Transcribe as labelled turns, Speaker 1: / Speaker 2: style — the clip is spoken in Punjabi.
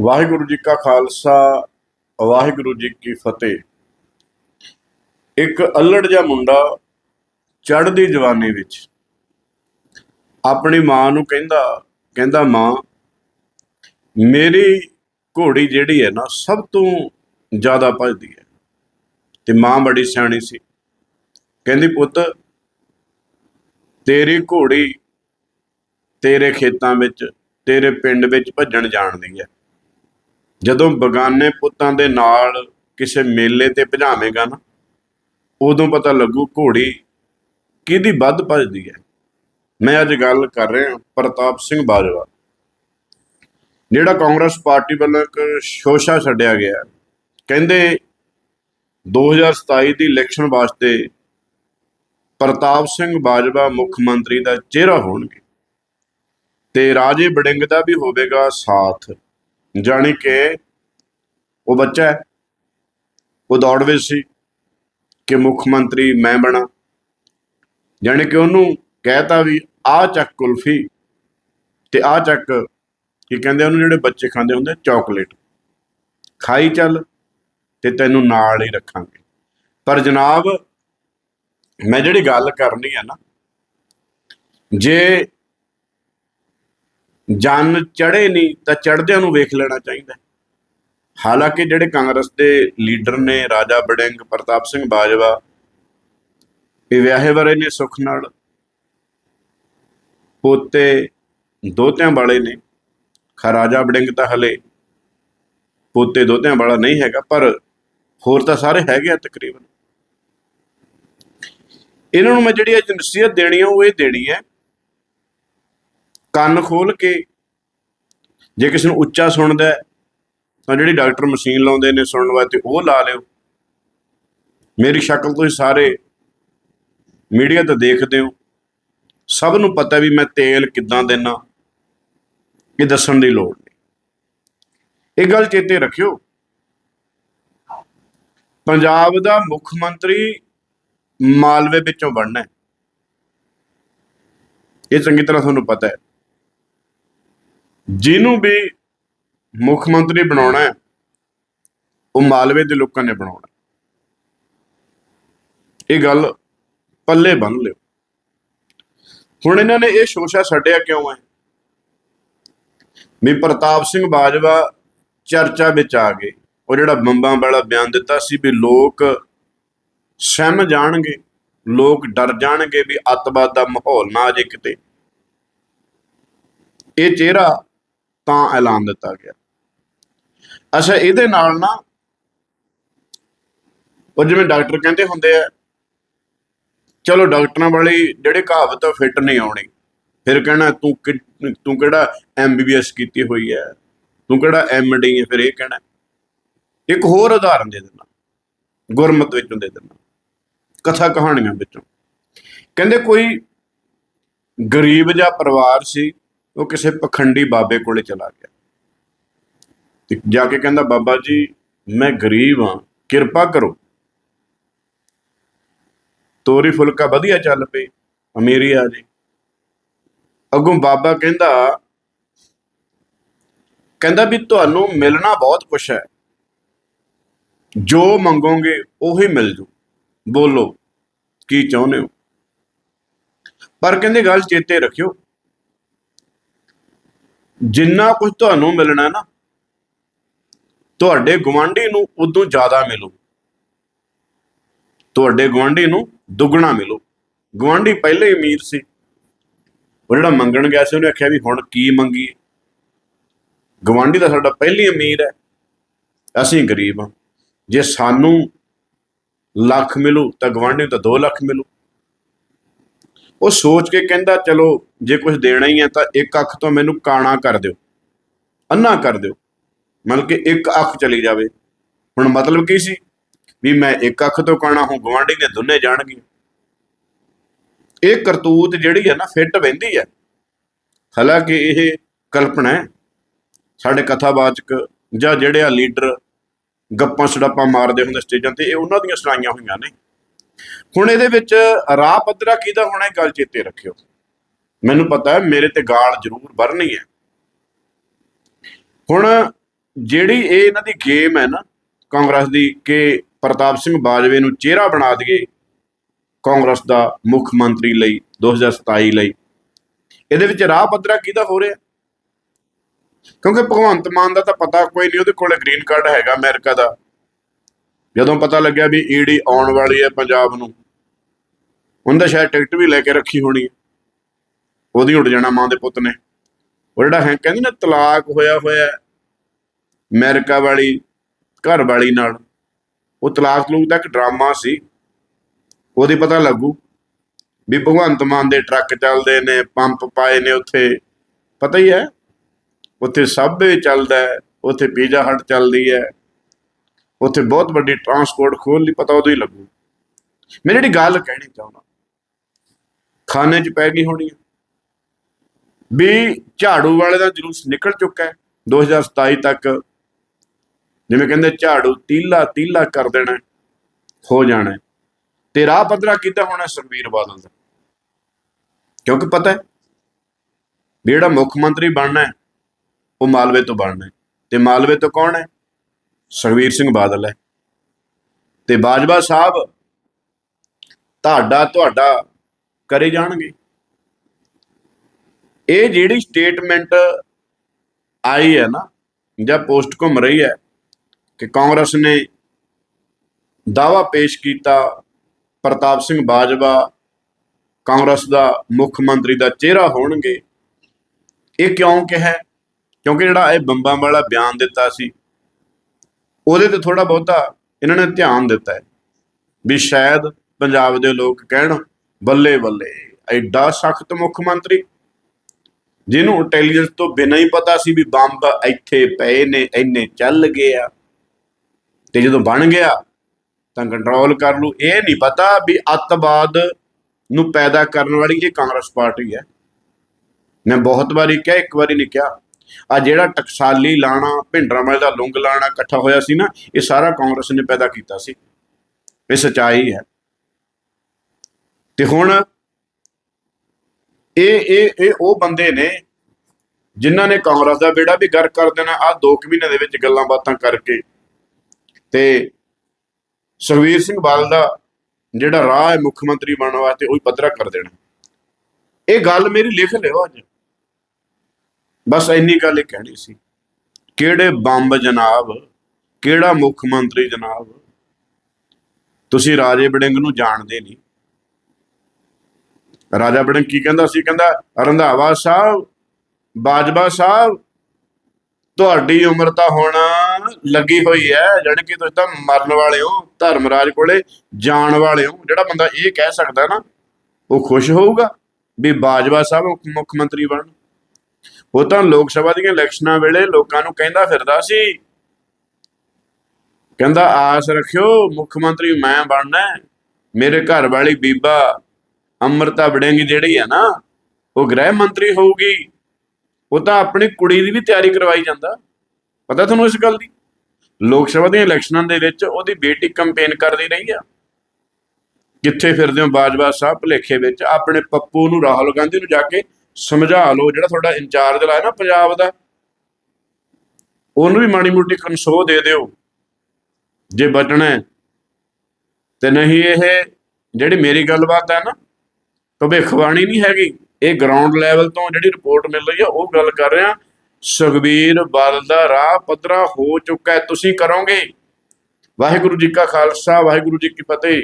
Speaker 1: ਵਾਹਿਗੁਰੂ ਜੀ ਕਾ ਖਾਲਸਾ, ਵਾਹਿਗੁਰੂ ਜੀ ਕੀ ਫਤਿਹ। ਇੱਕ ਅਲੜ ਜਿਹਾ ਮੁੰਡਾ ਚੜ੍ਹਦੀ ਜਵਾਨੀ ਵਿੱਚ ਆਪਣੀ ਮਾਂ ਨੂੰ ਕਹਿੰਦਾ ਕਹਿੰਦਾ, ਮਾਂ, ਮੇਰੀ ਘੋੜੀ ਜਿਹੜੀ ਹੈ ਨਾ, ਸਭ ਤੋਂ ਜ਼ਿਆਦਾ ਭੱਜਦੀ ਹੈ। ਤੇ ਮਾਂ ਬੜੀ ਸਿਆਣੀ ਸੀ। ਕਹਿੰਦੀ, ਪੁੱਤ, ਤੇਰੀ ਘੋੜੀ ਤੇਰੇ ਖੇਤਾਂ ਵਿੱਚ, ਤੇਰੇ ਪਿੰਡ ਵਿੱਚ ਭੱਜਣ ਜਾਣਦੀ ਹੈ। ਜਦੋਂ ਬਗਾਨੇ ਪੁੱਤਾਂ ਦੇ ਨਾਲ ਕਿਸੇ ਮੇਲੇ ਤੇ ਭਜਾਵੇਂਗਾ ਨਾ, ਉਦੋਂ ਪਤਾ ਲੱਗੂ ਘੋੜੀ ਕਿਹਦੀ ਵੱਧ ਭੱਜਦੀ ਹੈ। ਮੈਂ ਅੱਜ ਗੱਲ ਕਰ ਰਿਹਾ ਪ੍ਰਤਾਪ ਸਿੰਘ ਬਾਜਵਾ, ਜਿਹੜਾ ਕਾਂਗਰਸ ਪਾਰਟੀ ਵੱਲੋਂ ਇੱਕ ਸ਼ੋਸ਼ਾ ਛੱਡਿਆ ਗਿਆ। ਕਹਿੰਦੇ 2027 ਦੀ ਇਲੈਕਸ਼ਨ ਵਾਸਤੇ ਪ੍ਰਤਾਪ ਸਿੰਘ ਬਾਜਵਾ ਮੁੱਖ ਮੰਤਰੀ ਦਾ ਚਿਹਰਾ ਹੋਣਗੇ ਤੇ ਰਾਜੇ ਬੜਿੰਗ ਦਾ ਵੀ ਹੋਵੇਗਾ ਸਾਥ। ਜਾਣੀ ਕਿ ਉਹ ਬੱਚਾ ਹੈ, ਉਹ ਦੌੜ ਵਿੱਚ ਸੀ ਕਿ ਮੁੱਖ ਮੰਤਰੀ ਮੈਂ ਬਣਾ। ਜਾਣੀ ਕਿ ਉਹਨੂੰ ਕਹਿਤਾ ਵੀ ਆ ਚੱਕ ਕੁਲਫੀ ਤੇ ਆ ਚੱਕ, ਕੀ ਕਹਿੰਦੇ ਉਹਨੂੰ ਜਿਹੜੇ ਬੱਚੇ ਖਾਂਦੇ ਹੁੰਦੇ ਚਾਕਲੇਟ ਖਾਈ ਚੱਲ ਤੇ ਤੈਨੂੰ ਨਾਲ ਹੀ ਰੱਖਾਂਗੇ। ਪਰ ਜਨਾਬ, ਮੈਂ ਜਿਹੜੀ ਗੱਲ ਕਰਨੀ ਹੈ ਨਾ, ਜੇ ਜਨ ਚੜੇ ਨਹੀਂ ਤਾਂ ਚੜਦਿਆਂ ਨੂੰ ਵੇਖ ਲੈਣਾ ਚਾਹੀਦਾ। ਹਾਲਾਂਕਿ ਜਿਹੜੇ ਕਾਂਗਰਸ ਦੇ ਲੀਡਰ ਨੇ ਰਾਜਾ ਬੜਿੰਗ ਪ੍ਰਤਾਪ ਸਿੰਘ ਬਾਜਵਾ ਇਹ ਵਿਆਹੇ ਵਰੇ ਨੇ ਸੁਖ ਨਾਲ, ਪੋਤੇ ਦੋਤਿਆਂ ਵਾਲੇ ਨੇ, ਖਾ ਰਾਜਾ ਬੜਿੰਗ ਤਾਂ ਹਲੇ ਪੋਤੇ ਦੋਤਿਆਂ ਵਾਲਾ ਨਹੀਂ ਹੈਗਾ, ਪਰ ਹੋਰ ਤਾਂ ਸਾਰੇ ਹੈਗੇ ਆ ਤਕਰੀਬਨ। ਇਹਨਾਂ ਨੂੰ ਮੈਂ ਜਿਹੜੀ ਅੱਜ ਨਸੀਹਤ ਦੇਣੀ ਆ, ਉਹ ਇਹ ਦੇਣੀ ਹੈ ਕੰਨ ਖੋਲ ਕੇ ਜੇ ਕਿਸੇ ਨੂੰ ਉੱਚਾ ਸੁਣਦਾ ਤਾਂ ਜਿਹੜੀ ਡਾਕਟਰ ਮਸ਼ੀਨ ਲਾਉਂਦੇ ਨੇ ਸੁਣਨ ਵਾਸਤੇ ਉਹ ਲਾ ਲਿਓ। ਮੇਰੀ ਸ਼ਕਲ ਤੁਸੀਂ ਸਾਰੇ ਮੀਡੀਆ ਤੇ ਦੇਖਦੇ ਹੋ। ਸਭ ਨੂੰ ਪਤਾ ਵੀ ਮੈਂ ਤੇਲ ਕਿੱਦਾਂ ਦੇਣਾ ਇਹ ਦੱਸਣ ਦੀ ਲੋੜ ਨਹੀਂ। ਇਹ ਗੱਲ ਚੇਤੇ ਰੱਖਿਓ। ਪੰਜਾਬ ਦਾ ਮੁੱਖ ਮੰਤਰੀ ਮਾਲਵੇ ਵਿੱਚੋਂ ਬਣਨਾ ਹੈ। ਇਹ ਚੰਗੀ ਤਰ੍ਹਾਂ ਤੁਹਾਨੂੰ ਪਤਾ ਹੈ। ਜਿਹਨੂੰ ਵੀ ਮੁੱਖ ਮੰਤਰੀ ਬਣਾਉਣਾ ਹੈ, ਉਹ ਮਾਲਵੇ ਦੇ ਲੋਕਾਂ ਨੇ ਬਣਾਉਣਾ ਇਹ ਗੱਲ ਪੱਲੇ ਬੰਨ ਲਿਓ। ਹੁਣ ਇਹਨਾਂ ਨੇ ਇਹ ਸ਼ੋਸ਼ਾ ਛੱਡਿਆ ਕਿਉਂ ਹੈ? ਵੀ ਪ੍ਰਤਾਪ ਸਿੰਘ ਬਾਜਵਾ ਚਰਚਾ ਵਿੱਚ ਆ ਗਏ। ਉਹ ਜਿਹੜਾ ਬੰਬਾਂ ਵਾਲਾ ਬਿਆਨ ਦਿੱਤਾ ਸੀ ਵੀ ਲੋਕ ਸਹਿਮ ਜਾਣਗੇ, ਲੋਕ ਡਰ ਜਾਣਗੇ ਵੀ ਅੱਤਵਾਦ ਦਾ ਮਾਹੌਲ ਨਾ ਅਜੇ ਕਿਤੇ। ਇਹ ਚਿਹਰਾ ਤਾਂ ਐਲਾਨ ਦਿੱਤਾ ਗਿਆ। ਅੱਛਾ, ਇਹਦੇ ਨਾਲ ਨਾ ਉਹ ਜਿਵੇਂ ਡਾਕਟਰ ਕਹਿੰਦੇ ਹੁੰਦੇ ਆ, ਚਲੋ ਡਾਕਟਰਾਂ ਵਾਲੀ ਜਿਹੜੇ ਕਹਾਵਤ ਆ ਫਿੱਟ ਨਹੀਂ ਆਉਣੀ। ਫਿਰ ਕਹਿਣਾ, ਤੂੰ ਤੂੰ ਕਿਹੜਾ ਐਮਬੀਬੀਐਸ ਕੀਤੀ ਹੋਈ ਹੈ ਤੂੰ ਕਿਹੜਾ ਐਮਡੀ ਹੈ ਫਿਰ ਇਹ ਕਹਿਣਾ। ਇੱਕ ਹੋਰ ਉਦਾਹਰਨ ਦੇ ਦਿੰਦਾ। ਗੁਰਮਤ ਵਿੱਚੋਂ ਦੇ ਦਿੰਦਾ। ਕਥਾ ਕਹਾਣੀਆਂ ਵਿੱਚੋਂ। ਕਹਿੰਦੇ, ਕੋਈ ਗਰੀਬ ਜਿਹਾ ਪਰਿਵਾਰ ਸੀ ਉਹ ਕਿਸੇ ਪਖੰਡੀ ਬਾਬੇ ਕੋਲੇ ਚਲਾ ਗਿਆ। ਤੇ ਜਾ ਕੇ ਕਹਿੰਦਾ, ਬਾਬਾ ਜੀ, ਮੈਂ ਗਰੀਬ ਹਾਂ, ਕਿਰਪਾ ਕਰੋ। ਤੋਰੀ ਫੁਲਕਾ ਵਧੀਆ ਚੱਲ ਪਏ ਅਮੀਰੀ ਆ ਜੀ। ਅੱਗੋਂ ਬਾਬਾ ਕਹਿੰਦਾ ਕਹਿੰਦਾ ਵੀ ਤੁਹਾਨੂੰ ਮਿਲਣਾ ਬਹੁਤ ਕੁਛ ਹੈ। ਜੋ ਮੰਗੋਗੇ, ਉਹੀ ਮਿਲ ਜੂ। ਬੋਲੋ, ਕੀ ਚਾਹੁੰਦੇ ਹੋ? ਪਰ ਕਹਿੰਦੇ, ਗੱਲ ਚੇਤੇ ਰੱਖਿਓ। ਜਿੰਨਾ ਕੁਝ ਤੁਹਾਨੂੰ ਮਿਲਣਾ ਨਾ, ਤੁਹਾਡੇ ਗਵਾਂਢੀ ਨੂੰ ਉਦੋਂ ਜ਼ਿਆਦਾ ਮਿਲੂ। ਤੁਹਾਡੇ ਗਵਾਂਢੀ ਨੂੰ ਦੁੱਗਣਾ ਮਿਲੂ। ਗਵਾਂਢੀ ਪਹਿਲੇ ਹੀ ਅਮੀਰ ਸੀ। ਉਹ ਜਿਹੜਾ ਮੰਗਣ ਗਿਆ ਸੀ, ਉਹਨੇ ਆਖਿਆ ਵੀ ਹੁਣ ਕੀ ਮੰਗੀਏ ਗਵਾਂਢੀ ਦਾ ਸਾਡਾ ਪਹਿਲੀ ਅਮੀਰ ਹੈ। ਅਸੀਂ ਗਰੀਬ ਹਾਂ। ਜੇ ਸਾਨੂੰ ਲੱਖ ਮਿਲੂ, ਤਾਂ ਗਵਾਂਢੀ ਨੂੰ ਤਾਂ 2 ਲੱਖ ਮਿਲੂ। ਉਹ ਸੋਚ ਕੇ ਕਹਿੰਦਾ, ਚਲੋ, ਜੇ ਕੁਝ ਦੇਣਾ ਹੀ ਹੈ ਤਾਂ ਇੱਕ ਅੱਖ ਤੋਂ ਮੈਨੂੰ ਕਾਣਾ ਕਰ ਦਿਓ, ਅੰਨਾ ਕਰ ਦਿਓ। ਮਤਲਬ ਕਿ ਇੱਕ ਅੱਖ ਚਲੀ ਜਾਵੇ। ਹੁਣ ਮਤਲਬ ਕੀ ਸੀ? ਵੀ ਮੈਂ ਇੱਕ ਅੱਖ ਤੋਂ ਕਾਣਾ ਹੂੰ ਗਵਾਂਢੀ ਨੇ ਦੋਨੇ ਜਾਣਗੇ ਇਹ ਕਰਤੂਤ ਜਿਹੜੀ ਹੈ ਨਾ, ਫਿੱਟ ਬਹਿੰਦੀ ਹੈ। ਹਾਲਾਂਕਿ ਇਹ ਕਲਪਨਾ ਹੈ, ਸਾਡੇ ਕਥਾਵਾਚਕ ਜਾਂ ਜਿਹੜੇ ਆ ਲੀਡਰ ਗੱਪਾਂ ਸੜੱਪਾਂ ਮਾਰਦੇ ਹੁੰਦੇ ਸਟੇਜਾਂ ਤੇ, ਇਹ ਉਹਨਾਂ ਦੀਆਂ ਸੁਣਾਈਆਂ ਹੋਈਆਂ ਨੇ। ਹੁਣ ਇਹਦੇ ਵਿੱਚ ਰਾਹ ਪੱਧਰਾ ਕਿਹਦਾ ਹੋਣਾ ਇਹ ਗੱਲ ਚੇਤੇ ਰੱਖਿਓ। ਮੈਨੂੰ ਪਤਾ ਹੈ, ਮੇਰੇ ਤੇ ਗਾਲ ਜ਼ਰੂਰ ਵਰਨੀ ਹੈ। ਹੁਣ ਜਿਹੜੀ ਇਹ ਇਹਨਾਂ ਦੀ ਗੇਮ ਹੈ ਨਾ, ਕਾਂਗਰਸ ਦੀ, ਕਿ ਪ੍ਰਤਾਪ ਸਿੰਘ ਬਾਜਵੇ ਨੂੰ ਚਿਹਰਾ ਬਣਾ ਦਈਏ, ਕਾਂਗਰਸ ਦਾ ਮੁੱਖ ਮੰਤਰੀ ਲਈ 2027 ਲਈ, ਇਹਦੇ ਵਿੱਚ ਰਾਹ ਪੱਧਰਾ ਕਿਹਦਾ ਹੋ ਰਿਹਾ? ਕਿਉਂਕਿ ਭਗਵੰਤ ਮਾਨ ਦਾ ਤਾਂ ਪਤਾ ਕੋਈ ਨਹੀਂ, ਉਹਦੇ ਕੋਲੇ ਗ੍ਰੀਨ ਕਾਰਡ ਹੈਗਾ ਅਮਰੀਕਾ ਦਾ। ਜਦੋਂ ਪਤਾ ਲੱਗਿਆ ਵੀ ਈਡੀ ਆਉਣ ਵਾਲੀ ਹੈ ਪੰਜਾਬ ਨੂੰ ਉਹਦਾ ਸ਼ਾਇਦ ਟਿਕਟ ਵੀ ਲੈ ਕੇ ਰੱਖੀ ਹੋਣੀ ਹੈ। ਉਹਦੀ ਉੱਡ ਜਾਣਾ ਮਾਂ ਦੇ ਪੁੱਤ ਨੇ। ਉਹ ਜਿਹੜਾ ਹੈ ਕਹਿੰਦੀ ਨਾ ਤਲਾਕ ਹੋਇਆ ਹੋਇਆ ਹੈ, ਅਮਰੀਕਾ ਵਾਲੀ ਘਰ ਵਾਲੀ ਨਾਲ। ਉਹ ਤਲਾਕ ਲੂਕ ਦਾ ਇੱਕ ਡਰਾਮਾ ਸੀ। ਉਹਦੀ ਪਤਾ ਲੱਗੂ ਵੀ ਭਗਵੰਤ ਮਾਨ ਦੇ ਟਰੱਕ ਚੱਲਦੇ ਨੇ ਪੰਪ ਪਾਏ ਨੇ ਉੱਥੇ। ਪਤਾ ਹੀ ਹੈ ਉੱਥੇ ਸਬਵੇ ਚੱਲਦਾ ਹੈ ਉੱਥੇ ਪੀਜ਼ਾ ਹਟ ਚੱਲਦੀ ਹੈ। ਉੱਥੇ ਬਹੁਤ ਵੱਡੀ ਟਰਾਂਸਪੋਰਟ ਖੋਲ ਲਈ ਪਤਾ ਉਦੋਂ ਹੀ ਲੱਗੂ। ਮੈਂ ਜਿਹੜੀ ਗੱਲ ਕਹਿਣੀ ਚਾਹੁੰਦਾ, ਖਾਨੇ 'ਚ ਪੈ ਗਈ ਹੋਣੀ ਹੈ ਵੀ ਝਾੜੂ ਵਾਲੇ ਦਾ ਜਲੂਸ ਨਿਕਲ ਚੁੱਕਾ ਹੈ 2027 ਤੱਕ। ਜਿਵੇਂ ਕਹਿੰਦੇ, ਝਾੜੂ ਤੀਲਾ ਤੀਲਾ ਕਰ ਦੇਣਾ ਹੋ ਜਾਣਾ ਤੇ ਰਾਹ ਪੱਧਰਾ ਕੀਤਾ ਹੋਣਾ ਸੁਖਬੀਰ ਬਾਦਲ ਦਾ? ਕਿਉਂਕਿ ਪਤਾ ਹੈ, ਵੀ ਜਿਹੜਾ ਮੁੱਖ ਮੰਤਰੀ ਬਣਨਾ ਹੈ, ਉਹ ਮਾਲਵੇ ਤੋਂ ਬਣਨਾ ਹੈ। ਤੇ ਮਾਲਵੇ ਤੋਂ ਕੌਣ ਹੈ? ਸੁਖਬੀਰ ਸਿੰਘ ਬਾਦਲ ਹੈ। ਤੇ ਬਾਜਵਾ ਸਾਹਿਬ ਤੁਹਾਡਾ ਤੁਹਾਡਾ ਕਰੇ ਜਾਣਗੇ। ਇਹ ਜਿਹੜੀ ਸਟੇਟਮੈਂਟ ਆਈ ਹੈ ਨਾ, ਜਾਂ ਪੋਸਟ ਘੁੰਮ ਰਹੀ ਹੈ ਕਿ ਕਾਂਗਰਸ ਨੇ ਦਾਵਾ ਪੇਸ਼ ਕੀਤਾ ਪ੍ਰਤਾਪ ਸਿੰਘ ਬਾਜਵਾ ਕਾਂਗਰਸ ਦਾ ਮੁੱਖ ਮੰਤਰੀ ਦਾ ਚਿਹਰਾ ਹੋਣਗੇ। ਇਹ ਕਿਉਂ ਕਿਹਾ? ਕਿਉਂਕਿ ਜਿਹੜਾ ਇਹ ਬੰਬਾਂ ਵਾਲਾ ਬਿਆਨ ਦਿੱਤਾ ਸੀ ਉਹਦੇ ਤੇ ਥੋੜਾ ਬਹੁਤਾ ਇਹਨਾਂ ਨੇ ਧਿਆਨ ਦਿੱਤਾ ਹੈ ਵੀ ਸ਼ਾਇਦ ਪੰਜਾਬ ਦੇ ਲੋਕ ਕਹਿਣ, ਬੱਲੇ ਬੱਲੇ, ਐਡਾ ਸਖਤ ਮੁੱਖ ਮੰਤਰੀ। ਜਿਹਨੂੰ ਇੰਟੈਲੀਜੈਂਸ ਤੋਂ ਬਿਨਾਂ ਹੀ ਪਤਾ ਸੀ ਵੀ ਬੰਬ ਇੱਥੇ ਪਏ ਨੇ, ਇੰਨੇ ਚੱਲ ਗਏ ਆ। ਤੇ ਜਦੋਂ ਬਣ ਗਿਆ, ਤਾਂ ਕੰਟਰੋਲ ਕਰ ਲੂ ਇਹ ਨਹੀਂ ਪਤਾ ਵੀ ਅੱਤਵਾਦ ਨੂੰ ਪੈਦਾ ਕਰਨ ਵਾਲੀ ਇਹ ਕਾਂਗਰਸ ਪਾਰਟੀ ਹੈ। ਮੈਂ ਬਹੁਤ ਵਾਰੀ ਕਿਹਾ, ਇੱਕ ਵਾਰੀ ਨਹੀਂ ਕਿਹਾ ਆ ਜਿਹੜਾ ਟਕਸਾਲੀ ਲਾਣਾ ਭਿੰਡਰਾਂਵਾਲੇ ਦਾ ਲੁੰਗ ਲਾਣਾ ਇਕੱਠਾ ਹੋਇਆ ਸੀ ਨਾ, ਇਹ ਸਾਰਾ ਕਾਂਗਰਸ ਨੇ ਪੈਦਾ ਕੀਤਾ ਸੀ। ਇਹ ਸਚਾਈ ਹੈ। ਤੇ ਹੁਣ ਇਹ ਇਹ ਇਹ ਉਹ ਬੰਦੇ ਨੇ ਜਿਨ੍ਹਾਂ ਨੇ ਕਾਂਗਰਸ ਦਾ ਬੇੜਾ ਵੀ ਗਰ ਕਰ ਦੇਣਾ ਆ 2 ਮਹੀਨੇ ਦੇ ਵਿੱਚ ਗੱਲਾਂ ਬਾਤਾਂ ਕਰਕੇ। ਤੇ ਸੁਖਵੀਰ ਸਿੰਘ ਬਾਦਲ ਦਾ ਜਿਹੜਾ ਰਾਹ ਹੈ ਮੁੱਖ ਮੰਤਰੀ ਬਣਨ ਵਾਸਤੇ ਉਹ ਹੀ ਪੱਧਰਾ ਕਰ ਦੇਣਾ। ਇਹ ਗੱਲ ਮੇਰੀ ਲਿਖ ਲਿਓ ਅੱਜ। ਬਸ ਇੰਨੀ ਗੱਲ ਹੀ ਕਹਿਣੀ ਸੀ। ਕਿਹੜੇ ਬੰਬ ਜਨਾਬ, ਕਿਹੜਾ ਮੁੱਖ ਮੰਤਰੀ ਜਨਾਬ? ਤੁਸੀਂ ਰਾਜੇ ਬੜਿੰਗ ਨੂੰ ਜਾਣਦੇ ਨਹੀਂ। ਰਾਜਾ ਬੜਿੰਗ ਕੀ ਕਹਿੰਦਾ ਸੀ? ਕਹਿੰਦਾ, ਰੰਧਾਵਾ ਸਾਹਿਬ, ਬਾਜਵਾ ਸਾਹਿਬ, ਤੁਹਾਡੀ ਉਮਰ ਤਾਂ ਹੁਣ ਲੱਗੀ ਹੋਈ ਹੈ, ਜਾਣੀ ਕਿ ਤੁਸੀਂ ਤਾਂ ਮਰਨ ਵਾਲੇ ਹੋ, ਧਰਮਰਾਜ ਕੋਲੇ ਜਾਣ ਵਾਲੇ ਹੋ। ਜਿਹੜਾ ਬੰਦਾ ਇਹ ਕਹਿ ਸਕਦਾ ਨਾ, ਉਹ ਖੁਸ਼ ਹੋਊਗਾ ਵੀ ਬਾਜਵਾ ਸਾਹਿਬ ਮੁੱਖ- ਮੁੱਖ ਮੰਤਰੀ ਬਣਨ। ਉਹ ਤਾਂ ਲੋਕ ਸਭਾ ਦੀਆਂ ਇਲੈਕਸ਼ਨਾਂ ਵੇਲੇ ਲੋਕਾਂ ਨੂੰ ਕਹਿੰਦਾ ਫਿਰਦਾ ਸੀ। ਕਹਿੰਦਾ, ਆਸ ਰੱਖਿਓ, ਮੁੱਖ ਮੰਤਰੀ ਮੈਂ ਬਣਨਾ ਮੇਰੇ ਘਰ ਵਾਲੀ ਬੀਬਾ ਅੰਮ੍ਰਿਤਾ ਬੜਿੰਗ ਜਿਹੜੀ ਹੈ ਨਾ, ਉਹ ਗ੍ਰਹਿ ਮੰਤਰੀ ਹੋਊਗੀ। ਉਹ ਤਾਂ ਆਪਣੀ ਕੁੜੀ ਦੀ ਵੀ ਤਿਆਰੀ ਕਰਵਾਈ ਜਾਂਦਾ। ਪਤਾ ਤੁਹਾਨੂੰ ਇਸ ਗੱਲ ਦੀ? ਲੋਕ ਸਭਾ ਦੀਆਂ ਇਲੈਕਸ਼ਨਾਂ ਦੇ ਵਿੱਚ ਉਹਦੀ ਬੇਟੀ ਕੰਪੇਨ ਕਰਦੀ ਰਹੀ ਆ। ਕਿੱਥੇ ਫਿਰਦੇ ਹੋ ਬਾਜਵਾ ਸਾਹਿਬ ਭਲੇਖੇ ਵਿੱਚ? ਆਪਣੇ ਪੱਪੂ ਨੂੰ ਰਾਹੁਲ ਗਾਂਧੀ ਨੂੰ ਜਾ ਕੇ ਸਮਝਾ ਲਓ, ਜਿਹੜਾ ਤੁਹਾਡਾ ਇੰਚਾਰਜ ਲਾਇਆ ਨਾ ਪੰਜਾਬ ਦਾ, ਉਹਨੂੰ ਵੀ ਮਾੜੀ ਮੋਟੀ ਕਨਸੋ ਦੇ ਦਿਓ, ਜੇ ਬਚਣਾ ਤੇ ਨਹੀਂ ਇਹ ਜਿਹੜੀ ਮੇਰੀ ਗੱਲਬਾਤ ਹੈ ਨਾ, ਭਵਿੱਖਬਾਣੀ ਨਹੀਂ ਹੈਗੀ, ਇਹ ਗਰਾਊਂਡ ਲੈਵਲ ਤੋਂ ਜਿਹੜੀ ਰਿਪੋਰਟ ਮਿਲ ਰਹੀ ਆ ਉਹ ਗੱਲ ਕਰ ਰਿਹਾ। ਸੁਖਬੀਰ ਬਾਦਲ ਦਾ ਰਾਹ ਪੱਧਰਾ ਹੋ ਚੁੱਕਾ ਹੈ, ਤੁਸੀਂ ਕਰੋਗੇ। ਵਾਹਿਗੁਰੂ ਜੀ ਕਾ ਖਾਲਸਾ, ਵਾਹਿਗੁਰੂ ਜੀ ਕੀ ਫਤਿਹ।